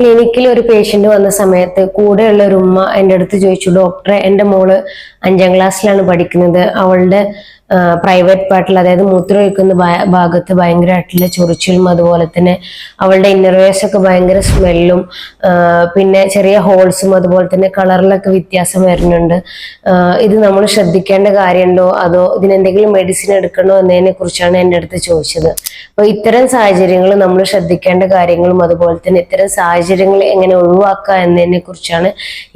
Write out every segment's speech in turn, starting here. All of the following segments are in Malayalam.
ക്ലിനിക്കിൽ ഒരു പേഷ്യന്റ് വന്ന സമയത്ത് കൂടെയുള്ള ഒരു ഉമ്മ എന്റെ അടുത്ത് ചോദിച്ചു ഡോക്ടറെ എന്റെ മോൾ അഞ്ചാം ക്ലാസ്സിലാണ് പഠിക്കുന്നത്. അവളുടെ പ്രൈവറ്റ് പാർട്ടിൽ അതായത് മൂത്രമൊഴിക്കുന്ന ഭാഗത്ത് ഭയങ്കരമായിട്ടുള്ള ചൊറിച്ചിലും അതുപോലെ തന്നെ അവളുടെ ഇന്നർവേഴ്സ് ഒക്കെ ഭയങ്കര സ്മെല്ലും പിന്നെ ചെറിയ ഹോൾസും അതുപോലെ തന്നെ കളറിലൊക്കെ വ്യത്യാസം വരുന്നുണ്ട്. ഇത് നമ്മൾ ശ്രദ്ധിക്കേണ്ട കാര്യമുണ്ടോ? അതോ ഇതിനെന്തെങ്കിലും മെഡിസിൻ എടുക്കണോ എന്നതിനെ കുറിച്ചാണ് എന്റെ അടുത്ത് ചോദിച്ചത്. അപ്പോൾ ഇത്തരം സാഹചര്യങ്ങൾ നമ്മൾ ശ്രദ്ധിക്കേണ്ട കാര്യങ്ങളും അതുപോലെ തന്നെ ഇത്തരം സാഹചര്യങ്ങൾ എങ്ങനെ ഒഴിവാക്കുക എന്നതിനെ കുറിച്ചാണ്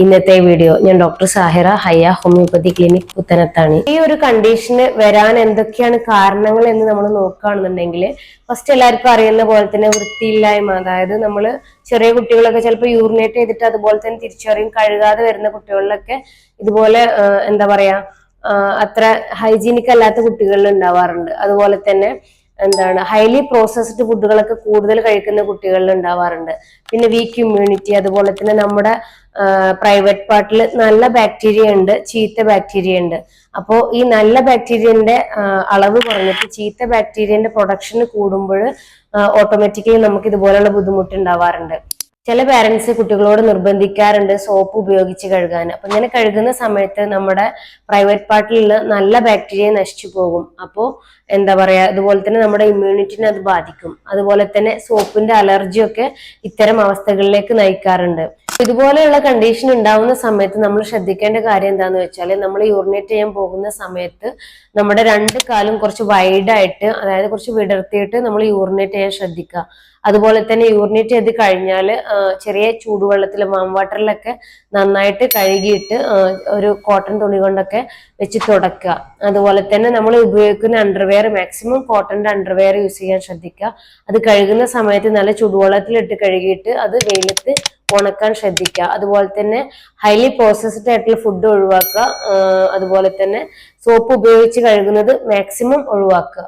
ഇന്നത്തെ വീഡിയോ ഞാൻ doctor Sahira Hayya homeopathy clinic പുത്തനത്താണ്. ഈ ഒരു കണ്ടീഷന് വരാൻ എന്തൊക്കെയാണ് കാരണങ്ങൾ എന്ന് നമ്മൾ നോക്കുകയാണെന്നുണ്ടെങ്കിൽ ഫസ്റ്റ് എല്ലാവർക്കും അറിയുന്ന പോലെ തന്നെ വൃത്തിയില്ലായ്മ അതായത് നമ്മൾ ചെറിയ കുട്ടികളൊക്കെ ചിലപ്പോൾ യൂറിനേറ്റ് ചെയ്തിട്ട് അതുപോലെ തന്നെ തിരിച്ചറിയും കഴുകാതെ വരുന്ന കുട്ടികളിലൊക്കെ ഇതുപോലെ എന്താ പറയാ അത്ര ഹൈജീനിക് അല്ലാത്ത കുട്ടികളിൽ ഉണ്ടാവാറുണ്ട്. അതുപോലെ തന്നെ എന്താണ് ഹൈലി പ്രോസസ്ഡ് ഫുഡുകളൊക്കെ കൂടുതൽ കഴിക്കുന്ന കുട്ടികളിൽ ഉണ്ടാവാറുണ്ട്. പിന്നെ വീക്ക് ഇമ്മ്യൂണിറ്റി അതുപോലെ തന്നെ നമ്മുടെ പ്രൈവറ്റ് പാർട്ടിൽ നല്ല ബാക്ടീരിയ ഉണ്ട് ചീത്ത ബാക്ടീരിയ ഉണ്ട്. അപ്പോൾ ഈ നല്ല ബാക്ടീരിയന്റെ അളവ് കുറഞ്ഞിട്ട് ചീത്ത ബാക്ടീരിയന്റെ പ്രൊഡക്ഷൻ കൂടുമ്പോൾ ഓട്ടോമാറ്റിക്കലി നമുക്ക് ഇതുപോലെയുള്ള ബുദ്ധിമുട്ട് ഉണ്ടാവാറുണ്ട്. ചില പാരന്റ്സ് കുട്ടികളോട് നിർബന്ധിക്കാറുണ്ട് സോപ്പ് ഉപയോഗിച്ച് കഴുകാൻ. അപ്പൊ ഇങ്ങനെ കഴുകുന്ന സമയത്ത് നമ്മുടെ പ്രൈവറ്റ് പാർട്ടിലുള്ള നല്ല ബാക്ടീരിയ നശിച്ചു പോകും. അപ്പോൾ എന്താ പറയാ അതുപോലെ തന്നെ നമ്മുടെ ഇമ്മ്യൂണിറ്റിനെ അത് ബാധിക്കും. അതുപോലെ തന്നെ സോപ്പിന്റെ അലർജിയൊക്കെ ഇത്തരം അവസ്ഥകളിലേക്ക് നയിക്കാറുണ്ട്. ഇതുപോലെയുള്ള കണ്ടീഷൻ ഉണ്ടാവുന്ന സമയത്ത് നമ്മൾ ശ്രദ്ധിക്കേണ്ട കാര്യം എന്താന്ന് വെച്ചാൽ നമ്മൾ യൂറിനേറ്റ് ചെയ്യാൻ പോകുന്ന സമയത്ത് നമ്മുടെ രണ്ട് കാലും കുറച്ച് വൈഡായിട്ട് അതായത് കുറച്ച് വിടർത്തിയിട്ട് നമ്മൾ യൂറിനേറ്റ് ചെയ്യാൻ ശ്രദ്ധിക്കുക. അതുപോലെ തന്നെ യൂറിനേറ്റ് ചെയ്ത് കഴിഞ്ഞാൽ ചെറിയ ചൂടുവെള്ളത്തിൽ വാം വാട്ടറിലൊക്കെ നന്നായിട്ട് കഴുകിയിട്ട് ഒരു കോട്ടൺ തുണി കൊണ്ടൊക്കെ വെച്ച് തുടക്കുക. അതുപോലെ തന്നെ നമ്മൾ ഉപയോഗിക്കുന്ന അണ്ടർവെയർ മാക്സിമം കോട്ടന്റെ അണ്ടർവെയർ യൂസ് ചെയ്യാൻ ശ്രദ്ധിക്കുക. അത് കഴുകുന്ന സമയത്ത് നല്ല ചൂടുവെള്ളത്തിലിട്ട് കഴുകിയിട്ട് അത് വെയിലത്ത് ഉണക്കാൻ ശ്രദ്ധിക്കുക. അതുപോലെ തന്നെ ഹൈലി പ്രോസസ്ഡ് ആയിട്ടുള്ള ഫുഡ് ഒഴിവാക്കുക. അതുപോലെ തന്നെ സോപ്പ് ഉപയോഗിച്ച് കഴുകുന്നത് മാക്സിമം ഒഴിവാക്കുക.